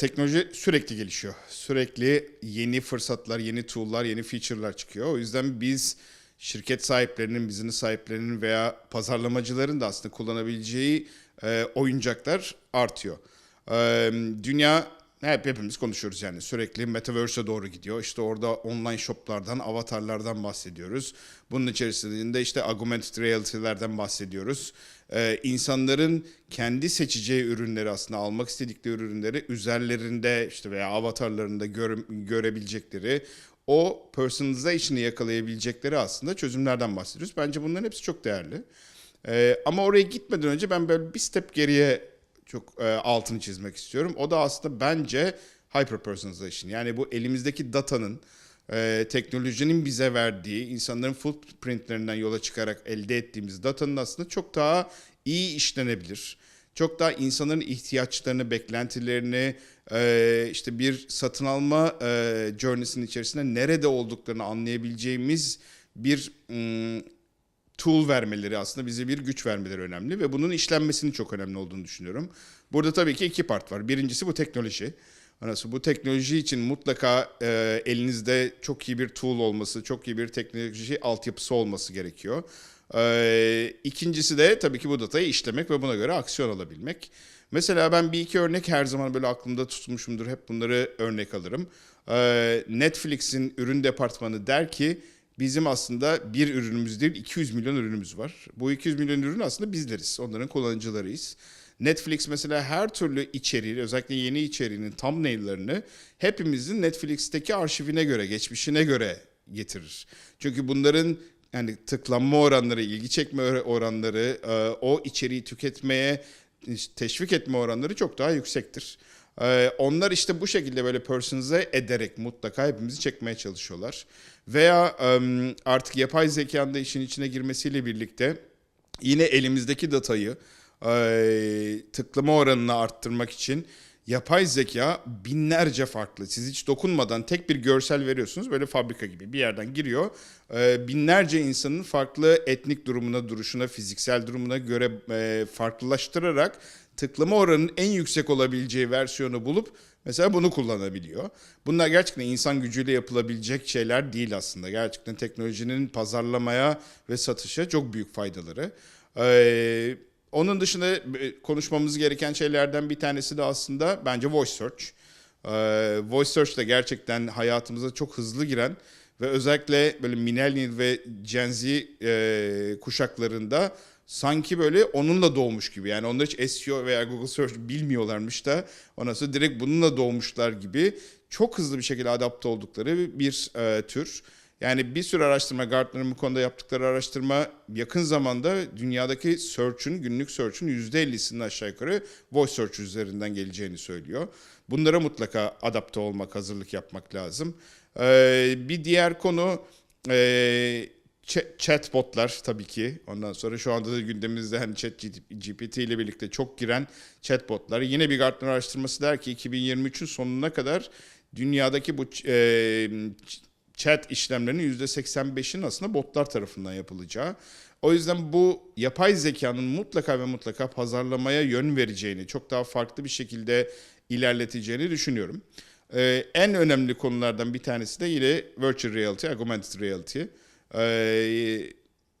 teknoloji sürekli gelişiyor. Sürekli yeni fırsatlar, yeni tool'lar, yeni feature'lar çıkıyor. O yüzden biz şirket sahiplerinin, business sahiplerinin veya pazarlamacıların da aslında kullanabileceği e, oyuncaklar artıyor. E, dünya hep hepimiz konuşuyoruz yani sürekli metaverse'e doğru gidiyor. İşte orada online shoplardan, avatarlardan bahsediyoruz. Bunun içerisinde işte augmented reality'lerden bahsediyoruz. Ee, insanların kendi seçeceği ürünleri aslında almak istedikleri ürünleri üzerlerinde işte veya avatarlarında göre- görebilecekleri o personalization'ı yakalayabilecekleri aslında çözümlerden bahsediyoruz. Bence bunların hepsi çok değerli. Ee, ama oraya gitmeden önce ben böyle bir step geriye çok e, altını çizmek istiyorum. O da aslında bence hyper personalization. Yani bu elimizdeki datanın e, teknolojinin bize verdiği, insanların footprintlerinden yola çıkarak elde ettiğimiz datanın aslında çok daha iyi işlenebilir. Çok daha insanların ihtiyaçlarını, beklentilerini, e, işte bir satın alma e, journey'sinin içerisinde nerede olduklarını anlayabileceğimiz bir tool vermeleri aslında bize bir güç vermeleri önemli ve bunun işlenmesinin çok önemli olduğunu düşünüyorum. Burada tabii ki iki part var. Birincisi bu teknoloji. Nasıl bu teknoloji için mutlaka e, elinizde çok iyi bir tool olması, çok iyi bir teknoloji altyapısı olması gerekiyor. E, ikincisi de tabii ki bu datayı işlemek ve buna göre aksiyon alabilmek. Mesela ben bir iki örnek her zaman böyle aklımda tutmuşumdur. Hep bunları örnek alırım. E, Netflix'in ürün departmanı der ki bizim aslında bir ürünümüz değil 200 milyon ürünümüz var. Bu 200 milyon ürün aslında bizleriz. Onların kullanıcılarıyız. Netflix mesela her türlü içeriği, özellikle yeni içeriğinin thumbnail'larını hepimizin Netflix'teki arşivine göre, geçmişine göre getirir. Çünkü bunların yani tıklanma oranları, ilgi çekme oranları, e, o içeriği tüketmeye teşvik etme oranları çok daha yüksektir. E, Onlar işte bu şekilde böyle personalize ederek mutlaka hepimizi çekmeye çalışıyorlar. Veya em, artık yapay zekanın da işin içine girmesiyle birlikte yine elimizdeki datayı e, tıklama oranını arttırmak için yapay zeka binlerce farklı. Siz hiç dokunmadan tek bir görsel veriyorsunuz böyle fabrika gibi bir yerden giriyor. E, binlerce insanın farklı etnik durumuna, duruşuna, fiziksel durumuna göre e, farklılaştırarak tıklama oranının en yüksek olabileceği versiyonu bulup mesela bunu kullanabiliyor. Bunlar gerçekten insan gücüyle yapılabilecek şeyler değil aslında. Gerçekten teknolojinin pazarlamaya ve satışa çok büyük faydaları. Ee, onun dışında e, konuşmamız gereken şeylerden bir tanesi de aslında bence voice search. Ee, voice search de gerçekten hayatımıza çok hızlı giren ve özellikle böyle millennial ve Gen Z e, kuşaklarında sanki böyle onunla doğmuş gibi. Yani onlar hiç SEO veya Google Search bilmiyorlarmış da ondan sonra direkt bununla doğmuşlar gibi çok hızlı bir şekilde adapte oldukları bir e, tür. Yani bir sürü araştırma, Gartner'ın bu konuda yaptıkları araştırma yakın zamanda dünyadaki search'ün, günlük search'ün %50'sinin aşağı yukarı voice search üzerinden geleceğini söylüyor. Bunlara mutlaka adapte olmak, hazırlık yapmak lazım. Ee, bir diğer konu e, ch- chatbotlar tabii ki. Ondan sonra şu anda da gündemimizde hani chat GPT ile birlikte çok giren chatbotlar. Yine bir Gartner araştırması der ki 2023'ün sonuna kadar dünyadaki bu e, chat işlemlerinin %85'inin aslında botlar tarafından yapılacağı. O yüzden bu yapay zekanın mutlaka ve mutlaka pazarlamaya yön vereceğini, çok daha farklı bir şekilde ilerleteceğini düşünüyorum. Ee, en önemli konulardan bir tanesi de yine virtual reality, augmented reality. Ee,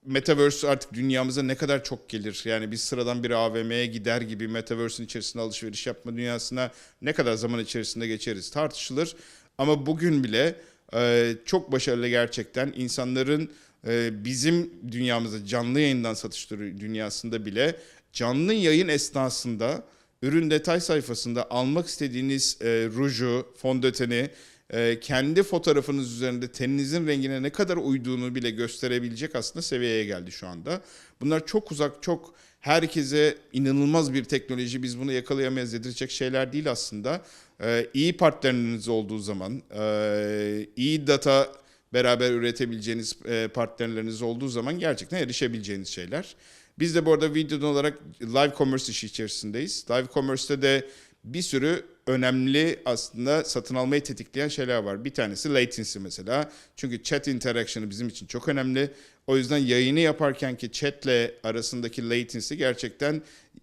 Metaverse artık dünyamıza ne kadar çok gelir? Yani biz sıradan bir AVM'ye gider gibi Metaverse'in içerisinde alışveriş yapma dünyasına ne kadar zaman içerisinde geçeriz tartışılır. Ama bugün bile e, çok başarılı gerçekten. İnsanların e, bizim dünyamızda canlı yayından satış dünyasında bile canlı yayın esnasında ürün detay sayfasında almak istediğiniz e, ruju, fondöteni e, kendi fotoğrafınız üzerinde teninizin rengine ne kadar uyduğunu bile gösterebilecek aslında seviyeye geldi şu anda. Bunlar çok uzak, çok herkese inanılmaz bir teknoloji. Biz bunu yakalayamayız dedirecek şeyler değil aslında. E, iyi partneriniz olduğu zaman, e, iyi data beraber üretebileceğiniz e, partnerleriniz olduğu zaman gerçekten erişebileceğiniz şeyler. Biz de bu arada videodan olarak live commerce işi içerisindeyiz. Live commerce'te de bir sürü önemli aslında satın almayı tetikleyen şeyler var. Bir tanesi latency mesela. Çünkü chat interaction'ı bizim için çok önemli. O yüzden yayını yaparken ki chatle arasındaki latency gerçekten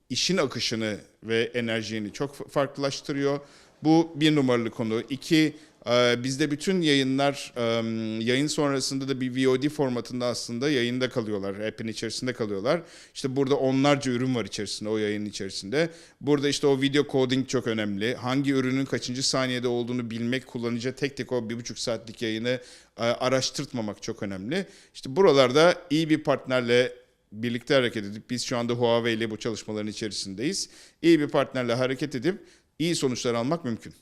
işin akışını ve enerjini çok farklılaştırıyor. Bu bir numaralı konu. İki, bizde bütün yayınlar yayın sonrasında da bir VOD formatında aslında yayında kalıyorlar. App'in içerisinde kalıyorlar. İşte burada onlarca ürün var içerisinde o yayının içerisinde. Burada işte o video coding çok önemli. Hangi ürünün kaçıncı saniyede olduğunu bilmek kullanıcıya tek tek o bir buçuk saatlik yayını araştırtmamak çok önemli. İşte buralarda iyi bir partnerle birlikte hareket edip biz şu anda Huawei ile bu çalışmaların içerisindeyiz. İyi bir partnerle hareket edip iyi sonuçlar almak mümkün.